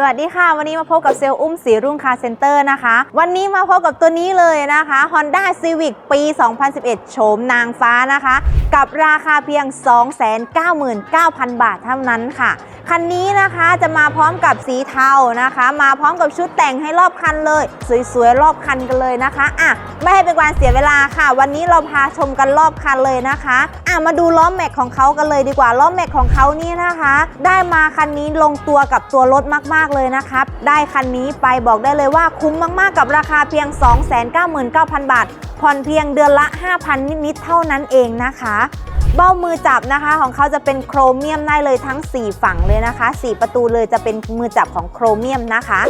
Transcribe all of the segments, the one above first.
สวัสดีค่ะ วันนี้มาพบกับเซลล์อุ้มสีรุ่งคาร์เซ็นเตอร์นะคะ วันนี้มาพบกับตัวนี้เลยนะคะ Honda Civic ปี 2011 โฉมนางฟ้านะคะ กับราคาเพียง 299,000 บาทเท่านั้นค่ะ คันนี้นะคะจะมาพร้อมกับสีเทานะคะ มาพร้อมกับชุดแต่งให้รอบคันเลย สวยๆรอบคันกันเลยนะคะอะไม่ให้เป็นการเสียเวลาค่ะ วันนี้เราพาชมกันรอบคันเลยนะคะอะมาดูล้อแม็กของเขากันเลยดีกว่าล้อแม็กของเขานี่นะคะ ได้มาคันนี้ลงตัวกับตัวรถมากๆเลยนะครับได้คันนี้ไปบอกได้เลยว่าคุ้มมากๆกับราคาเพียง 299,000 บาทผ่อนเพียงเดือนละ 5,000 นิดๆเท่านั้นเองนะคะ เบ้ามือจับนะคะของเขาจะเป็นโครเมียมได้เลยทั้ง 4 ฝั่งเลยนะคะ 4 ประตูเลยจะเป็นมือจับของโครเมียมนะคะ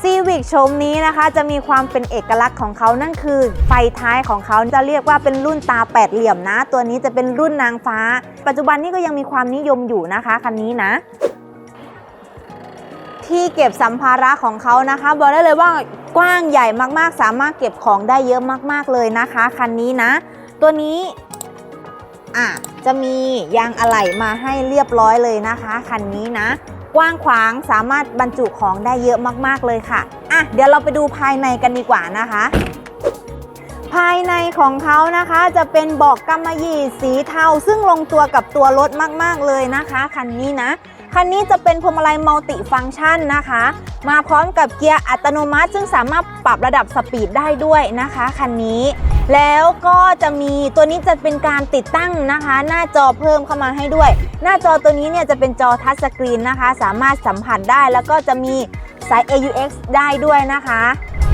ซีวิกโฉมนี้นะคะจะมีความเป็นเอกลักษณ์ของเขานั่นคือ ไฟท้ายของเขาจะเรียกว่าเป็นรุ่นตาแปดเหลี่ยมนะ ตัวนี้จะเป็นรุ่นนางฟ้า ปัจจุบันนี้ก็ยังมีความนิยมอยู่นะคะคันนี้นะ ที่เก็บสัมภาระของเขานะคะ บอกได้เลยว่ากว้างใหญ่มากๆ สามารถเก็บของได้เยอะมากๆเลยนะคะคันนี้นะ ตัวนี้ อะจะมียางอะไหล่มาให้เรียบร้อยเลยนะคะคันนี้นะ กว้างขวางสามารถบรรจุของได้เยอะมากๆเลยค่ะอะเดี๋ยวเราไปดูภายในกันดีกว่านะคะ ภายในของเขานะคะจะเป็นบอกกำมะหยี่สีเทาซึ่งลงตัวกับตัวรถมากๆเลยนะคะคันนี้นะ คันนี้จะเป็นพวงมาลัยมัลติฟังก์ชันนะคะ มาพร้อมกับเกียร์อัตโนมัติ ซึ่งสามารถปรับระดับสปีดได้ด้วยนะคะคันนี้ แล้วก็จะมีตัวนี้จะเป็นการติดตั้งนะคะ หน้าจอเพิ่มเข้ามาให้ด้วย หน้าจอตัวนี้เนี่ยจะเป็นจอทัชสกรีนนะคะ สามารถสัมผัสได้แล้วก็จะมีสาย AUX ได้ด้วยนะคะ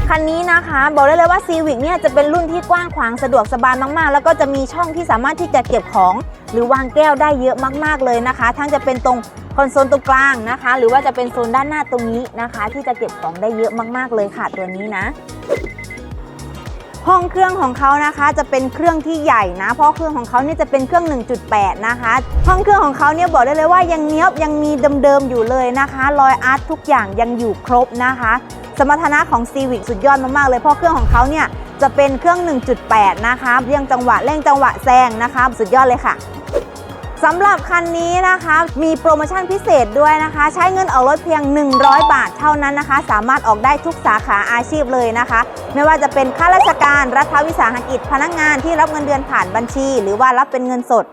คันนี้นะคะบอกได้เลยว่า Civic เนี่ยจะเป็นรุ่นที่กว้างขวางสะดวกสบายมากๆ แล้วก็จะมีช่องที่สามารถที่จะเก็บของ หรือวางแก้วได้เยอะมากๆเลยนะคะ ทั้งจะเป็นตรง คอนโซลตรงกลางนะคะ หรือว่าจะเป็นโซนด้านหน้าตรงนี้นะคะ ที่จะเก็บของได้เยอะมากๆเลยค่ะตัวนี้นะห้องเครื่องของเขานะคะจะเป็นเครื่องที่ใหญ่นะ เพราะเครื่องของเขาเนี่ยจะเป็นเครื่อง 1.8 นะคะ ห้องเครื่องของเขาเนี่ยบอกได้เลยว่ายังเนี้ยบยังมีเดิมๆอยู่เลยนะคะ รอยอาร์ตทุกอย่างยังอยู่ครบนะคะ สมรรถนะของ Civic สุดยอดมากๆเลย เพราะเครื่องของเขาเนี่ยจะเป็นเครื่อง 1.8 นะคะเรียงจังหวะเร่งจังหวะแซงนะคะ สุดยอดเลยค่ะ สำหรับคันนี้นะคะมีโปรโมชั่นพิเศษด้วยนะคะ ใช้เงินออกรถเพียง 100 บาทเท่านั้นนะคะ สามารถออกได้ทุกสาขาอาชีพเลยนะคะ ไม่ว่าจะเป็นข้าราชการรัฐวิสาหกิจพนักงานที่รับเงินเดือนผ่านบัญชี หรือว่ารับเป็นเงินสด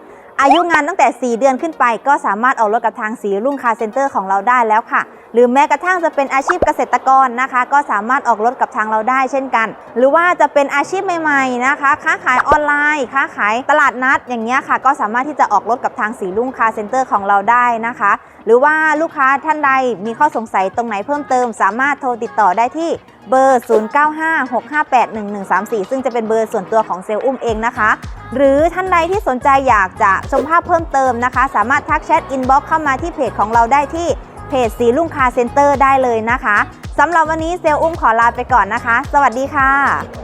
อายุงานตั้งแต่ 4 เดือนขึ้นไป ก็สามารถออกรถกับทางสีรุ่งคาร์เซ็นเตอร์ของเราได้แล้วค่ะ หรือแม้กระทั่งจะเป็นอาชีพเกษตรกรนะคะ ก็สามารถออกรถกับทางเราได้เช่นกัน หรือว่าจะเป็นอาชีพใหม่ๆนะคะ ค้าขายออนไลน์ ค้าขายตลาดนัดอย่างเงี้ยค่ะ ก็สามารถที่จะออกรถกับทางสีรุ่งคาร์เซ็นเตอร์ของเราได้นะคะ หรือว่าลูกค้าท่านใดมีข้อสงสัยตรงไหนเพิ่มเติม สามารถโทรติดต่อได้ที่เบอร์ 0956581134 ซึ่งจะเป็นเบอร์ส่วนตัวของเซลล์อุ้มเองนะคะ หรือท่านใดที่สนใจอยากจะชมภาพเพิ่มเติมนะคะ สามารถทักแชทอินบ็อกเข้ามาที่เพจของเราได้ที่เพจสีลุ่งคาเซ็นเตอร์ได้เลยนะคะสำหรับวันนี้เซลล์อุ้มขอลาไปก่อนนะคะ สวัสดีค่ะ